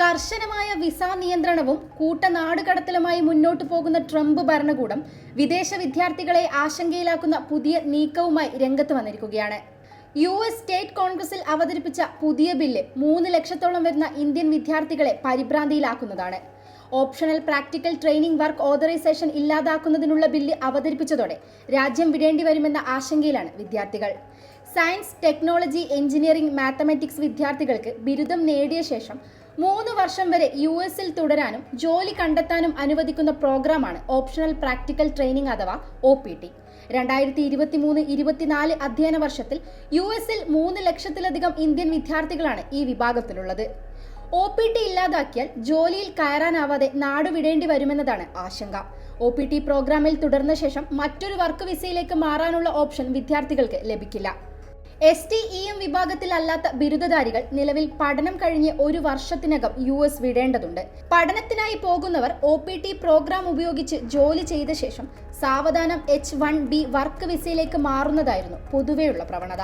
കർശനമായ വിസ നിയന്ത്രണവും കൂട്ടനാടുകടത്തലുമായി മുന്നോട്ടു പോകുന്ന ട്രംപ് ഭരണകൂടം വിദേശ വിദ്യാർത്ഥികളെ ആശങ്കയിലാക്കുന്ന പുതിയ നീക്കവുമായി രംഗത്ത് വന്നിരിക്കുകയാണ്. യു എസ് സ്റ്റേറ്റ് കോൺഗ്രസിൽ അവതരിപ്പിച്ച പുതിയ ബില്ല് മൂന്ന് ലക്ഷത്തോളം വരുന്ന ഇന്ത്യൻ വിദ്യാർത്ഥികളെ പരിഭ്രാന്തിയിലാക്കുന്നതാണ്. Optional practical training work authorization ഇല്ലാതാക്കുന്നതിനുള്ള bill അവതരിപ്പിച്ചതോടെ രാജ്യം വിടേണ്ടി വരുമെന്ന ആശങ്കയിലാണ് വിദ്യാർത്ഥികൾ. സയൻസ് ടെക്നോളജി എഞ്ചിനീയറിംഗ് മാത്തമാറ്റിക്സ് വിദ്യാർത്ഥികൾക്ക് ബിരുദം നേടിയ ശേഷം മൂന്ന് വർഷം വരെ യു എസിൽ തുടരാനും ജോലി കണ്ടെത്താനും അനുവദിക്കുന്ന പ്രോഗ്രാമാണ് ഓപ്ഷണൽ പ്രാക്ടിക്കൽ ട്രെയിനിങ് അഥവാ ഒ പി ടി. രണ്ടായിരത്തി ഇരുപത്തിനാല് അധ്യയന വർഷത്തിൽ യു എസിൽ മൂന്ന് ലക്ഷത്തിലധികം ഇന്ത്യൻ വിദ്യാർത്ഥികളാണ് ഈ വിഭാഗത്തിലുള്ളത്. ഒ പി ടി ഇല്ലാതാക്കിയാൽ ജോലിയിൽ കയറാനാവാതെ നാടുവിടേണ്ടി വരുമെന്നതാണ് ആശങ്ക. ഒ പി ടി പ്രോഗ്രാമിൽ തുടർന്ന ശേഷം മറ്റൊരു വർക്ക് വിസയിലേക്ക് മാറാനുള്ള ഓപ്ഷൻ വിദ്യാർത്ഥികൾക്ക് ലഭിക്കില്ല. എസ് ടി ഇ എം വിഭാഗത്തിലല്ലാത്ത ബിരുദധാരികൾ നിലവിൽ പഠനം കഴിഞ്ഞ് ഒരു വർഷത്തിനകം യു എസ് വിടേണ്ടതുണ്ട്. പഠനത്തിനായി പോകുന്നവർ ഒ പി ടി പ്രോഗ്രാം ഉപയോഗിച്ച് ജോലി ചെയ്ത ശേഷം സാവധാനം എച്ച് വൺ ബി വർക്ക് വിസയിലേക്ക് മാറുന്നതായിരുന്നു പൊതുവെയുള്ള പ്രവണത.